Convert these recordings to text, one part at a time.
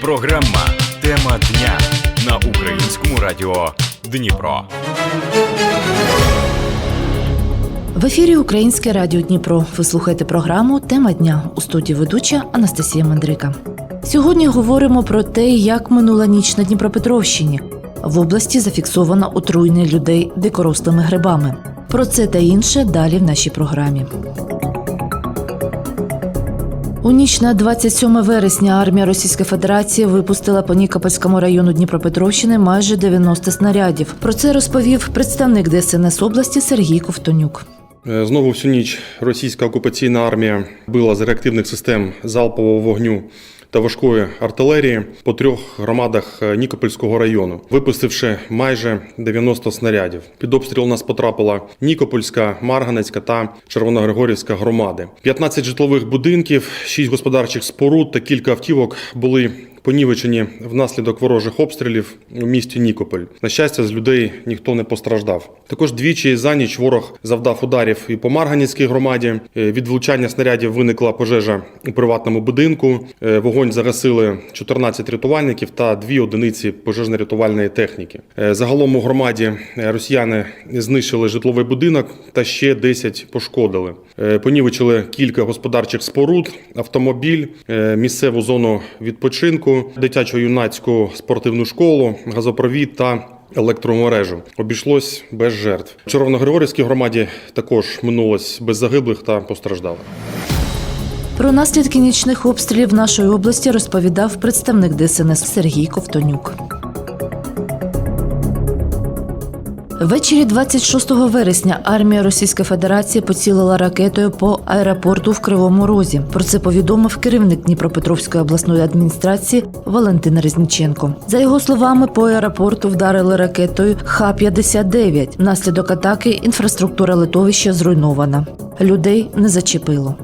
Програма Тема дня на українському радіо Дніпро. В ефірі Українське Радіо Дніпро. Ви слухаєте програму Тема дня у студії ведуча Анастасія Мандрика. Сьогодні говоримо про те, як минула ніч на Дніпропетровщині. В області зафіксовано отруєння людей дикорослими грибами. Про це та інше далі в нашій програмі. У ніч на 27 вересня армія Російської Федерації випустила по Нікопольському району Дніпропетровщини майже 90 снарядів. Про це розповів представник ДСНС області Сергій Ковтонюк. Е, Знову всю ніч російська окупаційна армія била з реактивних систем залпового вогню та важкої артилерії по трьох громадах е, Нікопольського району, випустивши майже 90 снарядів. Під обстріл нас потрапила Нікопольська, Марганецька та Червоногригорівська громади. 15 житлових будинків, 6 господарчих споруд та кілька автівок були понівечені внаслідок ворожих обстрілів у місті Нікополь. На щастя, з людей ніхто не постраждав. Також двічі за ніч ворог завдав ударів і по Марганівській громаді. Е, Від влучання снарядів виникла пожежа у приватному будинку. Е, Вогонь загасили 14 рятувальників та дві одиниці пожежно-рятувальної техніки. Е, Загалом у громаді росіяни знищили житловий будинок та ще 10 пошкодили. Понівечили кілька господарчих споруд, автомобіль, місцеву зону відпочинку, дитячо-юнацьку спортивну школу, газопровід та електромережу. Обійшлось без жертв. Червоногригорівській громаді також минулось без загиблих та постраждалих. Про наслідки нічних обстрілів нашої області розповідав представник ДСНС Сергій Ковтонюк. Ввечері 26 вересня армія Російської Федерації поцілила ракетою по аеропорту в Кривому Розі. Про це повідомив керівник Дніпропетровської обласної адміністрації Валентин Резніченко. За його словами, по аеропорту вдарили ракетою Х-59. Внаслідок атаки інфраструктура литовища зруйнована. Людей не зачепило.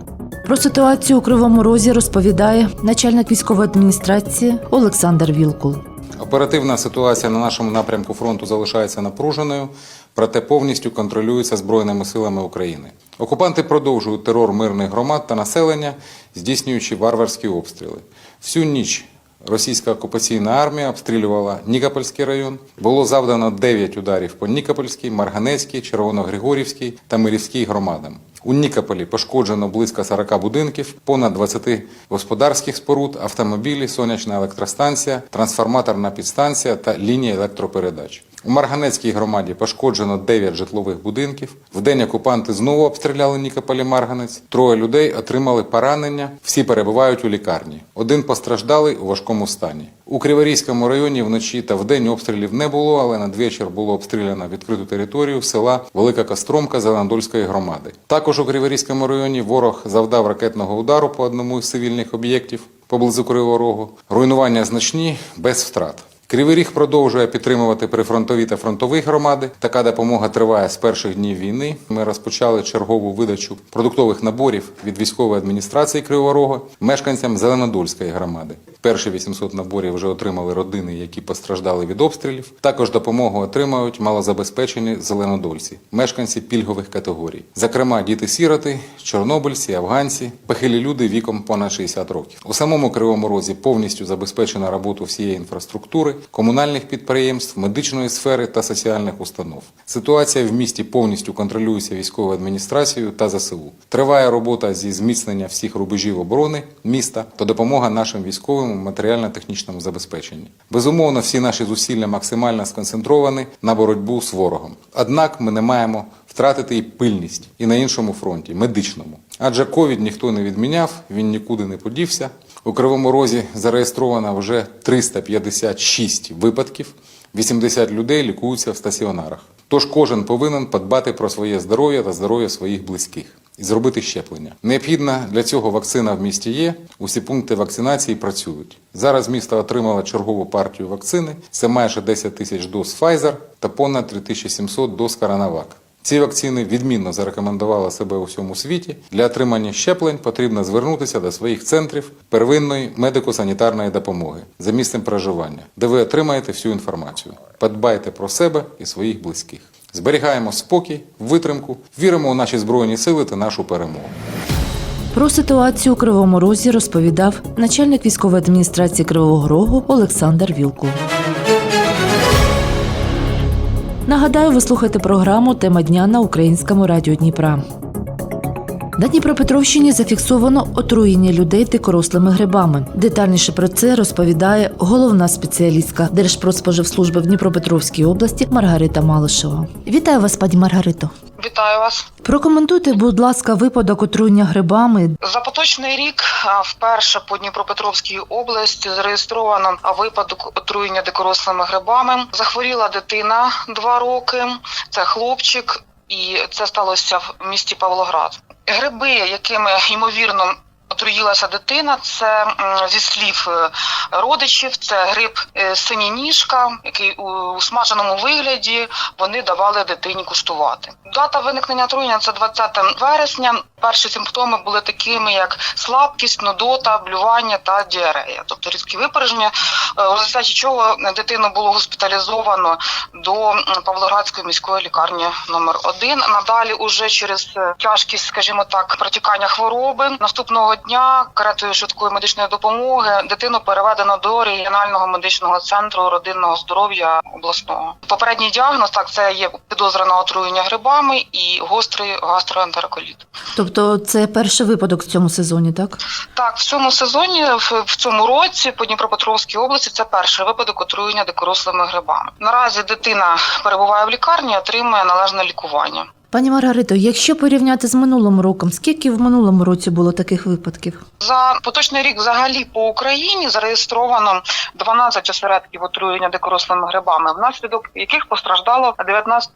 Про ситуацію у Кривому Розі розповідає начальник військової адміністрації Олександр Вілкул. Оперативна ситуація на нашому напрямку фронту залишається напруженою, проте повністю контролюється Збройними силами України. Окупанти продовжують терор мирних громад та населення, здійснюючи варварські обстріли. Всю ніч російська окупаційна армія обстрілювала Нікопольський район. Було завдано 9 ударів по Нікопольській, Марганецькій, Червоногригорівській та Мирівській громадам. У Нікополі пошкоджено близько 40 будинків, понад 20 господарських споруд, автомобілі, сонячна електростанція, трансформаторна підстанція та лінія електропередач. У Марганецькій громаді пошкоджено 9 житлових будинків. Вдень окупанти знову обстріляли Нікополь і Марганець. Троє людей отримали поранення. Всі перебувають у лікарні. Один постраждалий у важкому стані. У Криворізькому районі вночі та вдень обстрілів не було, але надвечір було обстріляно відкриту територію села Велика Костромка Зеленодольської громади. Також у Криворізькому районі ворог завдав ракетного удару по одному із цивільних об'єктів поблизу Кривого Рогу. Руйнування значні без втрат. Кривий Ріг продовжує підтримувати прифронтові та фронтові громади. Така допомога триває з перших днів війни. Ми розпочали чергову видачу продуктових наборів від військової адміністрації Кривого Рогу мешканцям Зеленодольської громади. Перші 800 наборів вже отримали родини, які постраждали від обстрілів. Також допомогу отримають малозабезпечені зеленодольці, мешканці пільгових категорій, зокрема діти-сіроти, чорнобильці, афганці, похилі люди віком понад 60 років. У самому Кривому Розі повністю забезпечена роботу всієї інфраструктури, комунальних підприємств, медичної сфери та соціальних установ. Ситуація в місті повністю контролюється військовою адміністрацією та ЗСУ. Триває робота зі зміцнення всіх рубежів оборони міста та допомога нашим військовим у матеріально-технічному забезпеченні. Безумовно, всі наші зусилля максимально сконцентровані на боротьбу з ворогом. Однак ми не маємо втратити і пильність і на іншому фронті медичному. Адже ковід ніхто не відміняв, він нікуди не подівся. У Кривому Розі зареєстровано вже 356 випадків. 80 людей лікуються в стаціонарах. Тож кожен повинен подбати про своє здоров'я та здоров'я своїх близьких і зробити щеплення. Необхідна для цього вакцина в місті є. Усі пункти вакцинації працюють. Зараз місто отримало чергову партію вакцини. Це майже 10 тисяч доз Pfizer та понад 3700 доз Coronavac. Ці вакцини відмінно зарекомендували себе у всьому світі. Для отримання щеплень потрібно звернутися до своїх центрів первинної медико-санітарної допомоги за місцем проживання, де ви отримаєте всю інформацію. Подбайте про себе і своїх близьких. Зберігаємо спокій, витримку, віримо у наші збройні сили та нашу перемогу. Про ситуацію у Кривому Розі розповідав начальник військової адміністрації Кривого Рогу Олександр Вілкул. Нагадаю, ви слухаєте програму Тема дня на українському радіо Дніпра. На Дніпропетровщині зафіксовано отруєння людей дикорослими грибами. Детальніше про це розповідає головна спеціалістка Держпродспоживслужби в Дніпропетровській області Маргарита Малишева. Вітаю вас, пані Маргарито. Вітаю вас. Прокоментуйте, будь ласка, випадок отруєння грибами. За поточний рік вперше по Дніпропетровській області зареєстровано випадок отруєння дикорослими грибами. Захворіла дитина два роки. Це хлопчик, і це сталося в місті Павлоград. Гриби, якими ймовірно. Отруїлася дитина, це зі слів е, родичів. Це гриб е, синініжка, який у смаженому вигляді вони давали дитині куштувати. Дата виникнення отруєння це 20 вересня. Перші симптоми були такими, як слабкість, нудота, блювання та діарея, тобто різкі випереження, е, у результаті чого дитину було госпіталізовано до Павлоградської міської лікарні номер 1 Надалі, уже через тяжкість, скажімо так, протікання хвороби наступного дня каретою швидкої медичної допомоги дитину переведено до регіонального медичного центру родинного здоров'я обласного. Попередній діагноз так це є підозра на отруєння грибами і гострий гастроентероколіт. Тобто, це перший випадок в цьому сезоні, так? Так, в цьому сезоні, в цьому році по Дніпропетровській області це перший випадок отруєння дикорослими грибами. Наразі дитина перебуває в лікарні, отримує належне лікування. Пані Маргарито, якщо порівняти з минулим роком, скільки в минулому році було таких випадків? За поточний рік взагалі по Україні зареєстровано 12 осередків отруєння дикорослими грибами, внаслідок яких постраждало 19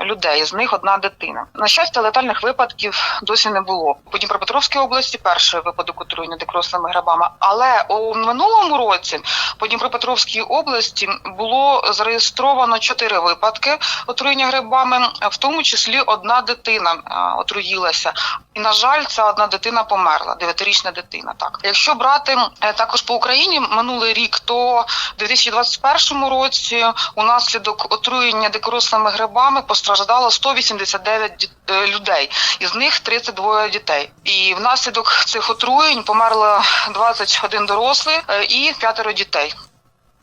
людей, з них одна дитина. На щастя, летальних випадків досі не було. По Дніпропетровській області перший випадок отруєння дикорослими грибами. Але у минулому році по Дніпропетровській області було зареєстровано 4 випадки отруєння грибами, в тому числі одна дитина отруїлася. І на жаль, ця одна дитина померла, дев'ятирічна дитина. Так, якщо брати е, також по Україні минулий рік, то в 2021 році унаслідок отруєння дикорослими грибами постраждало 189 ді- е, людей, із них 32 дітей. І внаслідок цих отруєнь померло 21 дорослий е, і п'ятеро дітей.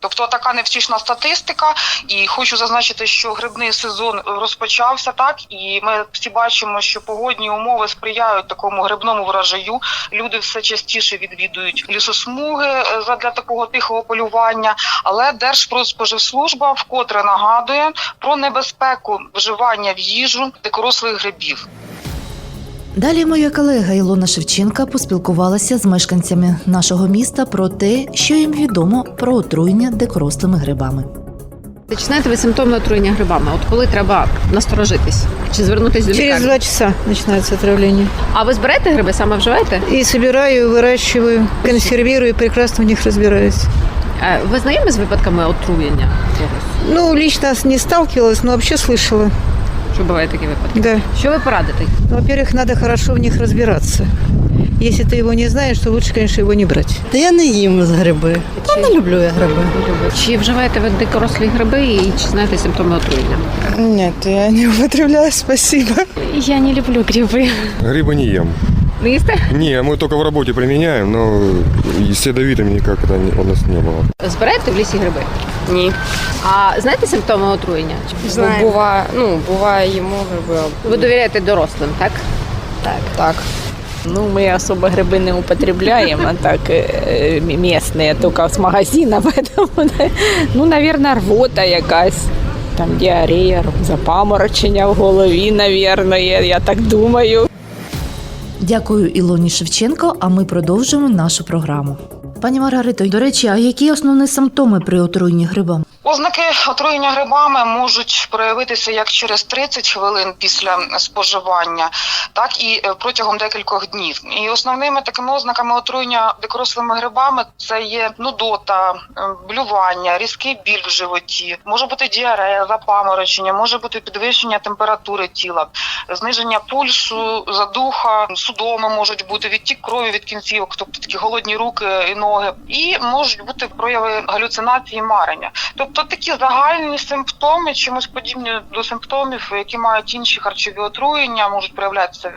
Тобто така невтішна статистика, і хочу зазначити, що грибний сезон розпочався так, і ми всі бачимо, що погодні умови сприяють такому грибному врожаю. Люди все частіше відвідують лісосмуги е, задля такого тихого полювання. Але Держпродспоживслужба вкотре нагадує про небезпеку вживання в їжу дикорослих грибів. Далі моя колега Ілона Шевченка поспілкувалася з мешканцями нашого міста про те, що їм відомо про отруєння дикорослими грибами. Чи знаєте ви симптоми отруєння грибами? От коли треба насторожитись чи звернутися до Через два часа начинается отравление. А ви збираєте гриби, саме вживаєте? И собираю, выращиваю, консервирую, прекрасно в них разбираюсь. Е, Ви знайомі з випадками отруєння? Ну, лично не сталкивалась, но вообще слышала. Що бувають такі випадки? Да. Що ви порадите? Ну, во-первых, надо хорошо в них разбираться. Если ты его не знаешь, то лучше, конечно, его не брать. Та я не їм з гриби. Та не люблю я гриби. Чи вживаєте ви дикорослі гриби і чи знаєте симптоми отруєння? Нет, я не употребляю, спасибо. Я не люблю гриби. Грибы не ем. Не їсте? Не, мы только в работе применяем, но и с ядовитыми никак это не- у нас не было. Збираєте в лісі гриби? Ні, А знаєте симптоми отруєння? Чи бо буває, ну, буває їмо гриби. Ви довіряєте дорослим, так? Так. Ну, мы особо грибы не употребляем, а так э, м- местные, только с магазина, поэтому, да, ну, наверное, рвота якась. Там діарея, запаморочення в голові, наверное, я так думаю. Дякую Ілоні Шевченко. А ми продовжуємо нашу програму. Пані Маргарито, до речі, а які основні симптоми при отруєнні грибами? Ознаки отруєння грибами можуть проявитися як через 30 хвилин після споживання, так і е, протягом декількох днів. І основними такими ознаками отруєння дикорослими грибами це є нудота, блювання, різкий біль в животі, може бути діарея, запаморочення, може бути підвищення температури тіла, зниження пульсу, задуха, судоми можуть бути відтік крові від кінцівок, тобто такі голодні руки і ноги, і можуть бути прояви галюцинації, марення. Тобто такі загальні симптоми, чимось подібні до симптомів, які мають інші харчові отруєння, можуть проявлятися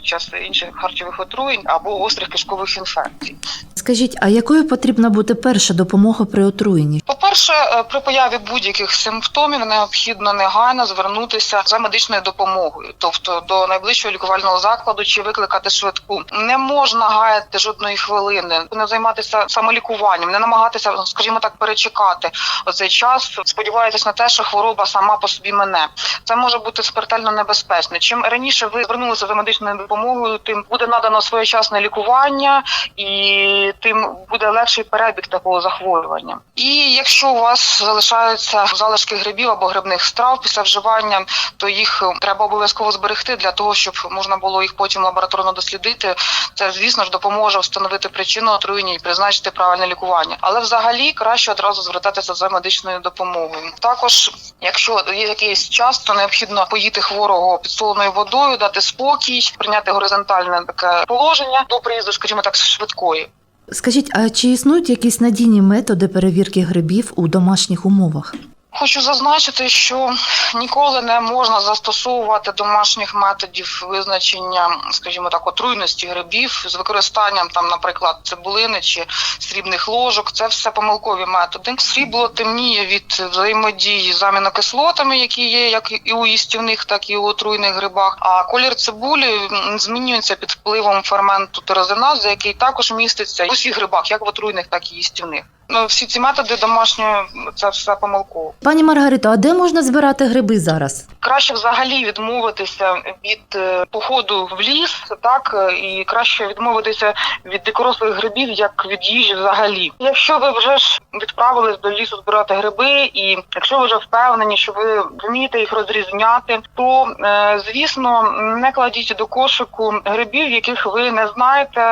під час інших харчових отруєнь або гострих кишкових інфекцій. Скажіть, а якою потрібна бути перша допомога при отруєнні? По-перше, е, при появі будь-яких симптомів необхідно негайно звернутися за медичною допомогою, тобто до найближчого лікувального закладу чи викликати швидку. Не можна гаяти жодної хвилини, не займатися самолікуванням, не намагатися, скажімо так, перечекати оцей час, сподіваючись на те, що хвороба сама по собі мене. Це може бути смертельно небезпечно. Чим раніше ви звернулися за медичною допомогою, тим буде надано своєчасне лікування і тим буде легший перебіг такого захворювання. І якщо у вас залишаються залишки грибів або грибних страв після вживання, то їх треба обов'язково зберегти для того, щоб можна було їх потім лабораторно дослідити. Це звісно ж допоможе встановити причину отруєння і призначити правильне лікування. Але взагалі краще одразу звертатися за медичною допомогою. Також, якщо є якийсь час, то необхідно поїти хворого підсоленою водою, дати спокій, прийняти горизонтальне таке положення до приїзду, скажімо так, швидкої. Скажіть, а чи існують якісь надійні методи перевірки грибів у домашніх умовах? Хочу зазначити, що ніколи не можна застосовувати домашніх методів визначення, скажімо так, отруйності грибів з використанням там, наприклад, цибулини чи срібних ложок. Це все помилкові методи. Срібло темніє від взаємодії з амінокислотами, які є як і у їстівних, так і у отруйних грибах. А колір цибулі змінюється під впливом ферменту тирозиназу, який також міститься в усіх грибах, як в отруйних, так і їстівних. Ну, всі ці методи домашні це все помилково. Пані Маргарито, а де можна збирати гриби зараз? Краще взагалі відмовитися від е, походу в ліс, так е, і краще відмовитися від дикорослих грибів, як від їжі взагалі. Якщо ви вже ж відправились до лісу збирати гриби, і якщо ви вже впевнені, що ви вмієте їх розрізняти, то звісно не кладіть до кошику грибів, яких ви не знаєте,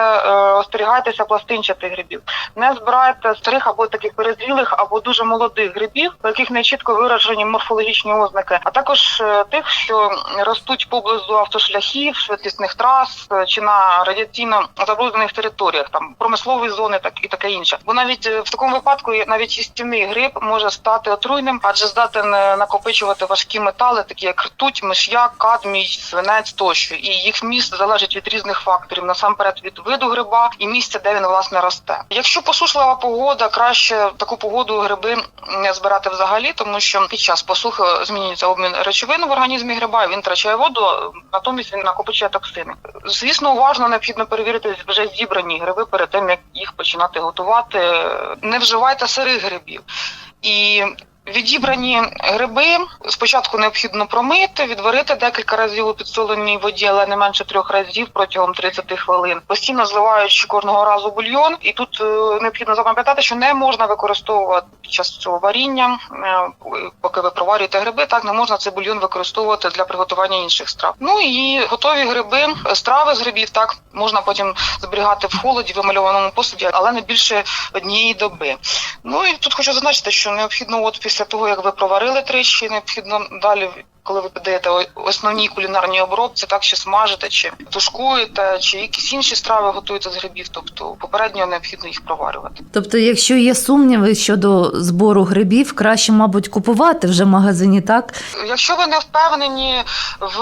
остерігайтеся пластинчатих грибів. Не збирайте старих або таких перезрілих, або дуже молодих грибів, у яких не чітко виражені морфологічні ознаки, а також е, тих, що ростуть поблизу автошляхів, швидкісних трас е, чи на радіаційно забруднених територіях, там промислові зони, так і таке інше. Бо навіть е, в такому випадку навіть їстівний гриб може стати отруйним, адже здатен накопичувати важкі метали, такі як ртуть, миш'як, кадмій, свинець тощо. І їх вміст залежить від різних факторів, насамперед від виду гриба і місця, де він власне росте. Якщо посушлива погода, краще таку погоду гриби не збирати взагалі, тому що під час посухи змінюється обмін речовин в організмі гриба, він втрачає воду, натомість він накопичує токсини. Звісно, уважно необхідно перевірити вже зібрані гриби перед тим, як їх починати готувати. Не вживайте сирих грибів. І Відібрані гриби спочатку необхідно промити, відварити декілька разів у підсоленій воді, але не менше трьох разів протягом 30 хвилин, постійно зливаючи кожного разу бульйон. І тут е, необхідно запам'ятати, що не можна використовувати під час цього варіння, е, поки ви проварюєте гриби, так не можна цей бульйон використовувати для приготування інших страв. Ну і готові гриби, страви з грибів, так можна потім зберігати в холоді, в емальованому посуді, але не більше однієї доби. Ну і тут хочу зазначити, що необхідно, от після того як ви проварили тричі, необхідно далі. Коли ви подаєте о- основній кулінарній обробці, так чи смажите, чи тушкуєте, чи якісь інші страви готуєте з грибів, тобто попередньо необхідно їх проварювати. Тобто, якщо є сумніви щодо збору грибів, краще, мабуть, купувати вже в магазині, так? Якщо ви не впевнені в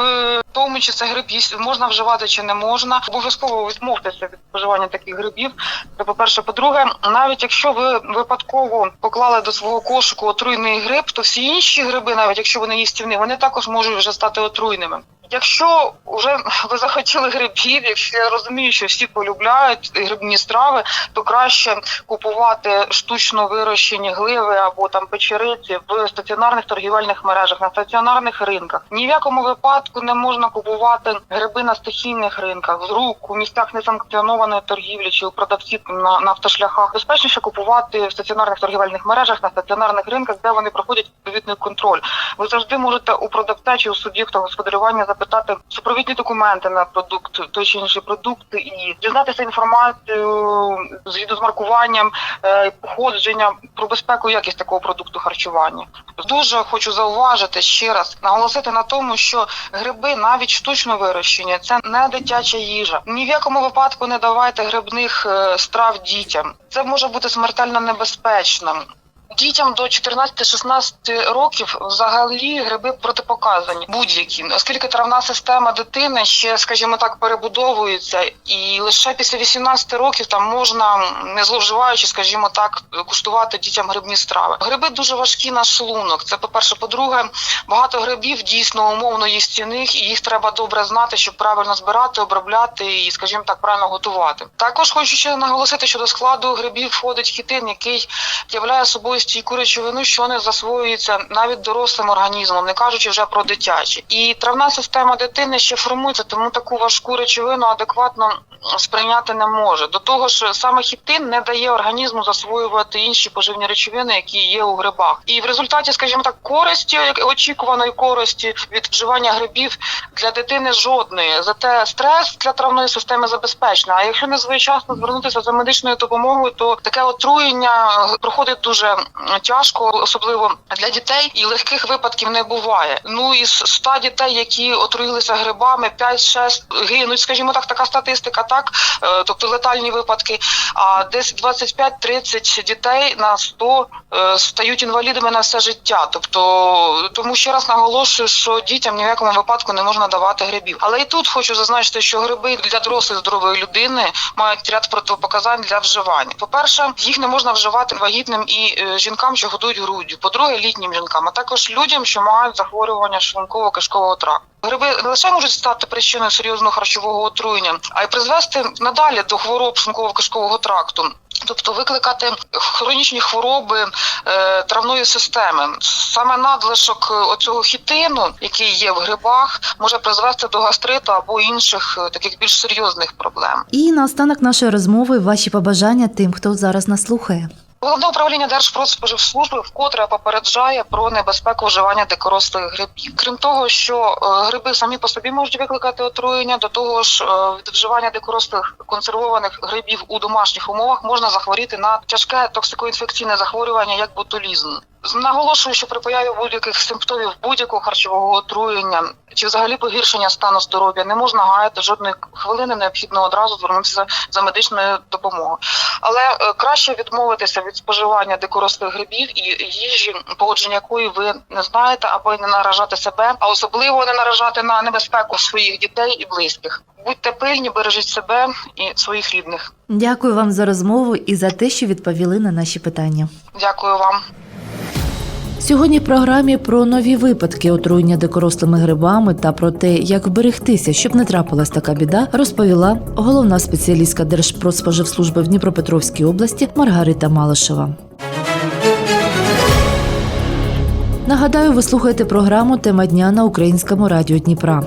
тому, чи це гриб їсть- можна вживати чи не можна, обов'язково відмовтеся від споживання таких грибів. Це по-перше, по-друге, навіть якщо ви випадково поклали до свого кошику отруйний гриб, то всі інші гриби, навіть якщо вони їстівні, вони також можуть вже стати отруйними. Якщо вже ви захотіли грибів, якщо я розумію, що всі полюбляють грибні страви, то краще купувати штучно вирощені гливи або там печериці в стаціонарних торгівельних мережах, на стаціонарних ринках. Ні в якому випадку не можна купувати гриби на стихійних ринках, з рук у місцях несанкціонованої торгівлі чи у продавців на, на автошляхах. Безпечніше купувати в стаціонарних торгівельних мережах на стаціонарних ринках, де вони проходять відповідний контроль. Ви завжди можете у продавця чи у суб'єкта господарювання запитати супровідні документи на продукт, той чи інший продукт, і дізнатися інформацію згідно з маркуванням е, походження про безпеку і якість такого продукту харчування. Дуже хочу зауважити ще раз наголосити на тому, що гриби навіть штучно вирощені, це не дитяча їжа. Ні в якому випадку не давайте грибних е, страв дітям. Це може бути смертельно небезпечно. Дітям до 14-16 років взагалі гриби протипоказані будь-які, оскільки травна система дитини ще, скажімо так, перебудовується, і лише після 18 років там можна, не зловживаючи, скажімо так, куштувати дітям грибні страви. Гриби дуже важкі на шлунок. Це по-перше, по-друге, багато грибів дійсно умовно їстівних, і їх треба добре знати, щоб правильно збирати, обробляти і, скажімо так, правильно готувати. Також хочу ще наголосити, що до складу грибів входить хітин, який являє собою стійку речовину, що не засвоюється навіть дорослим організмом, не кажучи вже про дитячі. І травна система дитини ще формується, тому таку важку речовину адекватно сприйняти не може. До того ж, саме хітин не дає організму засвоювати інші поживні речовини, які є у грибах. І в результаті, скажімо так, користі як очікуваної користі від вживання грибів для дитини жодної. Зате стрес для травної системи забезпечений. А якщо не своєчасно звернутися за медичною допомогою, то таке отруєння проходить дуже тяжко, особливо для дітей, і легких випадків не буває. Ну із 100 дітей, які отруїлися грибами, 5-6 гинуть, скажімо так, така статистика, так Е, тобто летальні випадки. А десь 25-30 дітей на 100 е, стають інвалідами на все життя. Тобто, тому ще раз наголошую, що дітям ні в якому випадку не можна давати грибів. Але і тут хочу зазначити, що гриби для дорослої здорової людини мають ряд протипоказань для вживання. По-перше, їх не можна вживати вагітним і е, жінкам, що годують груддю. По-друге, літнім жінкам, а також людям, що мають захворювання шлунково-кишкового тракту. Гриби не лише можуть стати причиною серйозного харчового отруєння, а й призвести надалі до хвороб шлунково-кишкового тракту. Тобто викликати хронічні хвороби е, травної системи. Саме надлишок е, оцього хітину, який є в грибах, може призвести до гастриту або інших е, таких більш серйозних проблем. І наостанок нашої розмови ваші побажання тим, хто зараз нас слухає. Головне управління Держпродспоживслужби вкотре попереджає про небезпеку вживання дикорослих грибів. Крім того, що е, гриби самі по собі можуть викликати отруєння, до того ж е, від вживання дикорослих консервованих грибів у домашніх умовах можна захворіти на тяжке токсикоінфекційне захворювання, як ботулізм. Наголошую, що при появі будь-яких симптомів будь-якого харчового отруєння чи взагалі погіршення стану здоров'я не можна гаяти жодної хвилини, необхідно одразу звернутися за медичною допомогою. Але е, краще відмовитися від споживання дикорослих грибів і їжі, погодження якої ви не знаєте, або й не наражати себе, а особливо не наражати на небезпеку своїх дітей і близьких. Будьте пильні, бережіть себе і своїх рідних. Дякую вам за розмову і за те, що відповіли на наші питання. Дякую вам. Сьогодні в програмі про нові випадки отруєння дикорослими грибами та про те, як вберегтися, щоб не трапилась така біда, розповіла головна спеціалістка Держпродспоживслужби в Дніпропетровській області Маргарита Малишева. Нагадаю, ви слухаєте програму Тема дня на українському радіо Дніпра.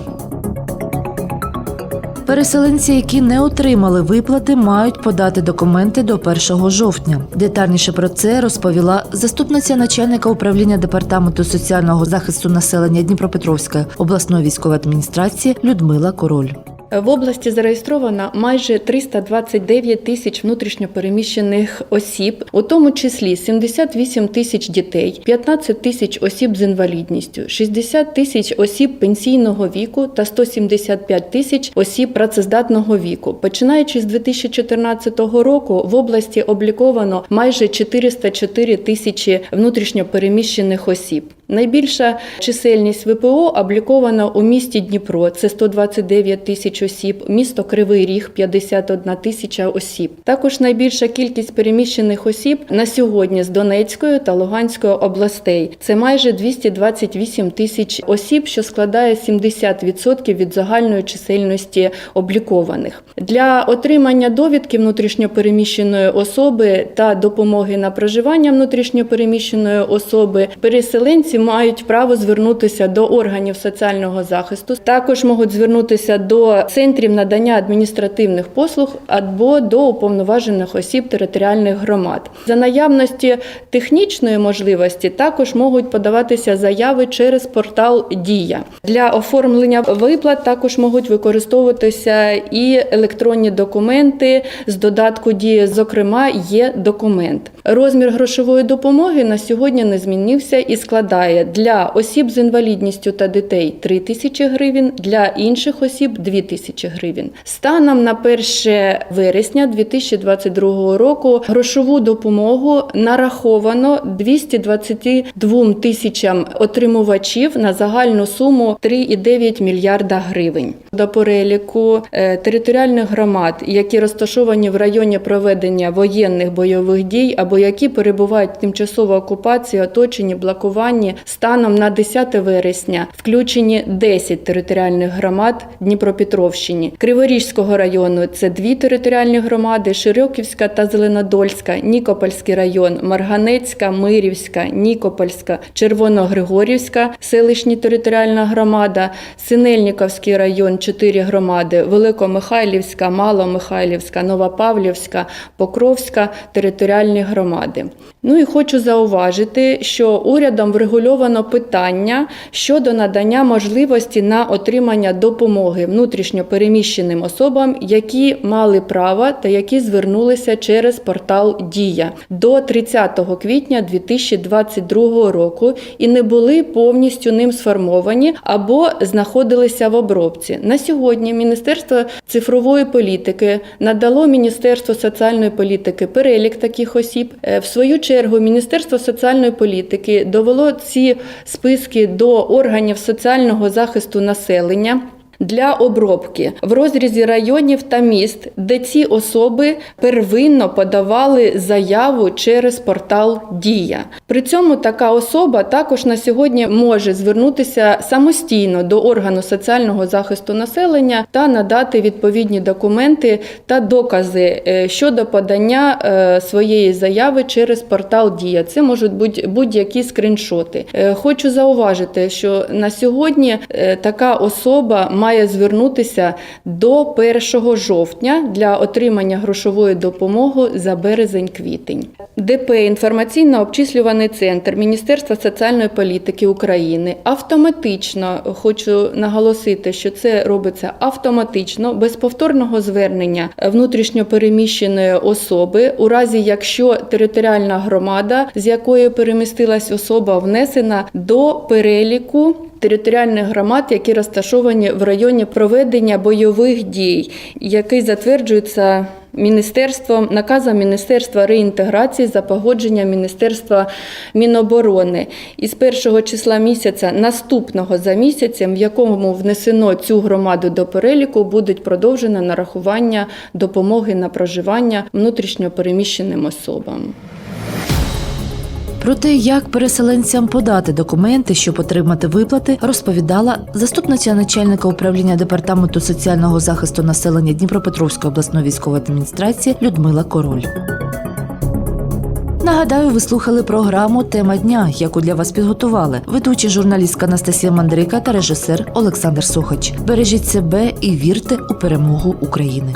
Переселенці, які не отримали виплати, мають подати документи до 1 жовтня. Детальніше про це розповіла заступниця начальника управління департаменту соціального захисту населення Дніпропетровської обласної військової адміністрації Людмила Король. В області зареєстровано майже 329 тисяч внутрішньопереміщених осіб, у тому числі 78 тисяч дітей, 15 тисяч осіб з інвалідністю, 60 тисяч осіб пенсійного віку та 175 тисяч осіб працездатного віку. Починаючи з 2014 року в області обліковано майже 404 тисячі внутрішньопереміщених осіб. Найбільша чисельність ВПО облікована у місті Дніпро це 129 тисяч осіб, місто Кривий Ріг 51 тисяча осіб. Також найбільша кількість переміщених осіб на сьогодні з Донецької та Луганської областей. Це майже 228 тисяч осіб, що складає 70% від загальної чисельності облікованих. Для отримання довідки внутрішньопереміщеної особи та допомоги на проживання внутрішньопереміщеної особи переселенці мають право звернутися до органів соціального захисту. Також можуть звернутися до центрів надання адміністративних послуг або до уповноважених осіб територіальних громад. За наявності технічної можливості також можуть подаватися заяви через портал Дія для оформлення виплат. Також можуть використовуватися і електронні документи з додатку Дія, зокрема, є документ. Розмір грошової допомоги на сьогодні не змінився і складає складає для осіб з інвалідністю та дітей 3 тисячі гривень, для інших осіб 2 тисячі гривень. Станом на 1 вересня 2022 року грошову допомогу нараховано 222 тисячам отримувачів на загальну суму 3,9 мільярда гривень. До переліку е, територіальних громад, які розташовані в районі проведення воєнних бойових дій або які перебувають в тимчасовій окупації, оточенні, блокуванні, станом на 10 вересня включені 10 територіальних громад Дніпропетровщини. Криворіжського району це дві територіальні громади: Широківська та Зеленодольська, Нікопольський район, Марганецька, Мирівська, Нікопольська, Червоногригорівська, селищні територіальна громада, Синельниковський район, чотири громади, Великомихайлівська, Маломихайлівська, Новопавлівська, Покровська територіальні громади. Ну і хочу зауважити, що урядом врегульовано питання щодо надання можливості на отримання допомоги внутрішньо переміщеним особам, які мали право та які звернулися через портал Дія до 30 квітня 2022 року і не були повністю ним сформовані або знаходилися в обробці. На сьогодні Міністерство цифрової політики надало Міністерству соціальної політики перелік таких осіб. Е, В свою чергу Міністерство соціальної політики довело ці списки до органів соціального захисту населення. Для обробки в розрізі районів та міст, де ці особи первинно подавали заяву через портал Дія. При цьому така особа також на сьогодні може звернутися самостійно до органу соціального захисту населення та надати відповідні документи та докази е, щодо подання е, своєї заяви через портал Дія. Це можуть бути будь-які скріншоти. Е, Хочу зауважити, що на сьогодні така особа має звернутися до 1 жовтня для отримання грошової допомоги за березень-квітень. ДП інформаційно-обчислюваний центр Міністерства соціальної політики України автоматично хочу наголосити, що це робиться автоматично без повторного звернення внутрішньопереміщеної особи, у разі якщо територіальна громада, з якої перемістилась особа, внесена до переліку. Територіальних громад, які розташовані в районі проведення бойових дій, який затверджується міністерством наказом Міністерства реінтеграції за погодженням Міністерства Міноборони. І з першого числа місяця наступного за місяцем, в якому внесено цю громаду до переліку, будуть продовжено нарахування допомоги на проживання внутрішньо переміщеним особам. Про те, як переселенцям подати документи, щоб отримати виплати, розповідала заступниця начальника управління департаменту соціального захисту населення Дніпропетровської обласної військової адміністрації Людмила Король. Нагадаю, ви слухали програму Тема дня, яку для вас підготували ведучі журналістка Анастасія Мандрика та режисер Олександр Сухач. Бережіть себе і вірте у перемогу України.